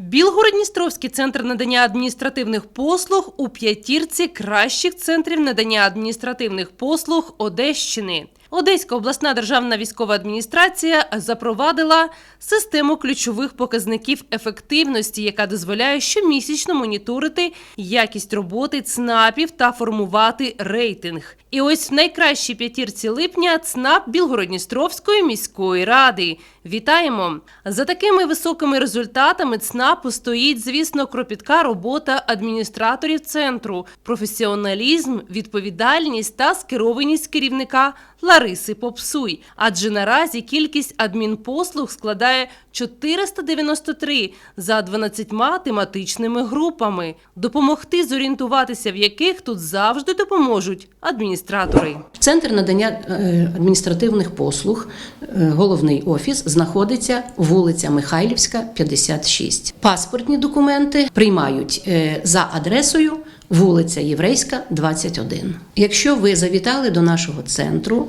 Білгород-Дністровський центр надання адміністративних послуг у п'ятірці кращих центрів надання адміністративних послуг Одещини. Одеська обласна державна військова адміністрація запровадила систему ключових показників ефективності, яка дозволяє щомісячно моніторити якість роботи ЦНАПів та формувати рейтинг. І ось в найкращій п'ятірці липня ЦНАП Білгород-Дністровської міської ради. Вітаємо! За такими високими результатами ЦНАПу стоїть, звісно, кропітка робота адміністраторів центру, професіоналізм, відповідальність та скерованість керівника Лариси Попсуй. Адже наразі кількість адмінпослуг складає 493 за 12 тематичними групами, допомогти зорієнтуватися в яких тут завжди допоможуть адміністратори. Центр надання е, адміністративних послуг, е, головний офіс, знаходиться вулиця Михайлівська, 56. Паспортні документи приймають е, за адресою вулиця Єврейська, 21. Якщо ви завітали до нашого центру,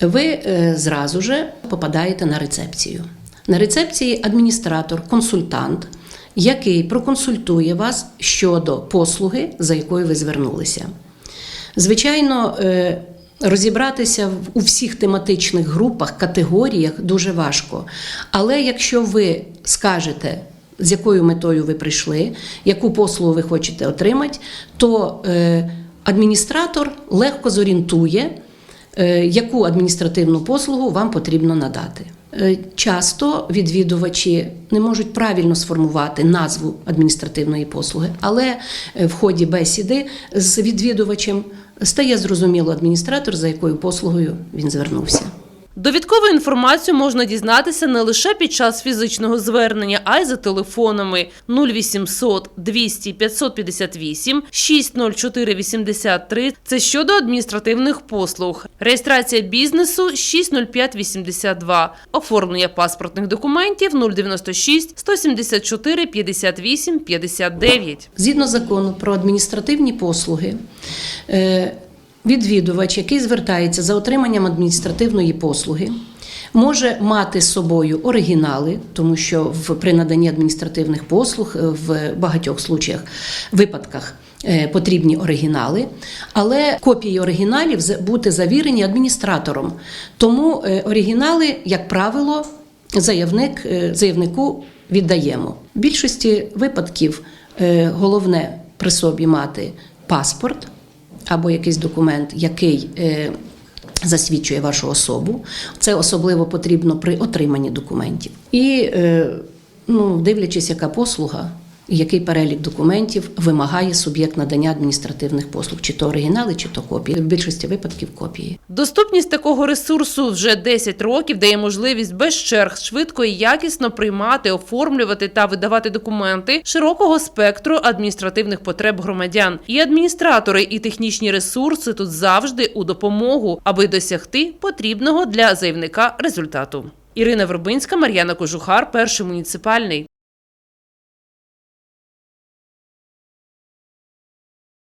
ви е, зразу же попадаєте на рецепцію. На рецепції адміністратор, консультант, який проконсультує вас щодо послуги, за якою ви звернулися. Звичайно, е, розібратися у всіх тематичних групах, категоріях дуже важко. Але якщо ви скажете, з якою метою ви прийшли, яку послугу ви хочете отримати, то е, адміністратор легко зорієнтує, е, яку адміністративну послугу вам потрібно надати. Е, Часто відвідувачі не можуть правильно сформувати назву адміністративної послуги, але в ході бесіди з відвідувачем стає зрозуміло адміністратор, за якою послугою він звернувся. Довідкову інформацію можна дізнатися не лише під час фізичного звернення, а й за телефонами 0800 200 558 604 83. Це щодо адміністративних послуг. Реєстрація бізнесу 605 82. Оформлення паспортних документів 096 174 58 59. Згідно закону про адміністративні послуги, е, відвідувач, який звертається за отриманням адміністративної послуги, може мати з собою оригінали, тому що в при наданні адміністративних послуг е, в багатьох случаях випадках. е, Потрібні оригінали, але копії оригіналів бути завірені адміністратором. Тому е, оригінали, як правило, заявник, заявнику віддаємо. В більшості випадків головне при собі мати паспорт або якийсь документ, який е, засвідчує вашу особу. Це особливо потрібно при отриманні документів. І е, ну, дивлячись, яка послуга. Який перелік документів вимагає суб'єкт надання адміністративних послуг, чи то оригінали, чи то копії. В більшості випадків копії. Доступність такого ресурсу вже 10 років дає можливість без черг швидко і якісно приймати, оформлювати та видавати документи широкого спектру адміністративних потреб громадян. І адміністратори, і технічні ресурси тут завжди у допомогу, аби досягти потрібного для заявника результату. Ірина Вербинська, Мар'яна Кожухар, перший муніципальний.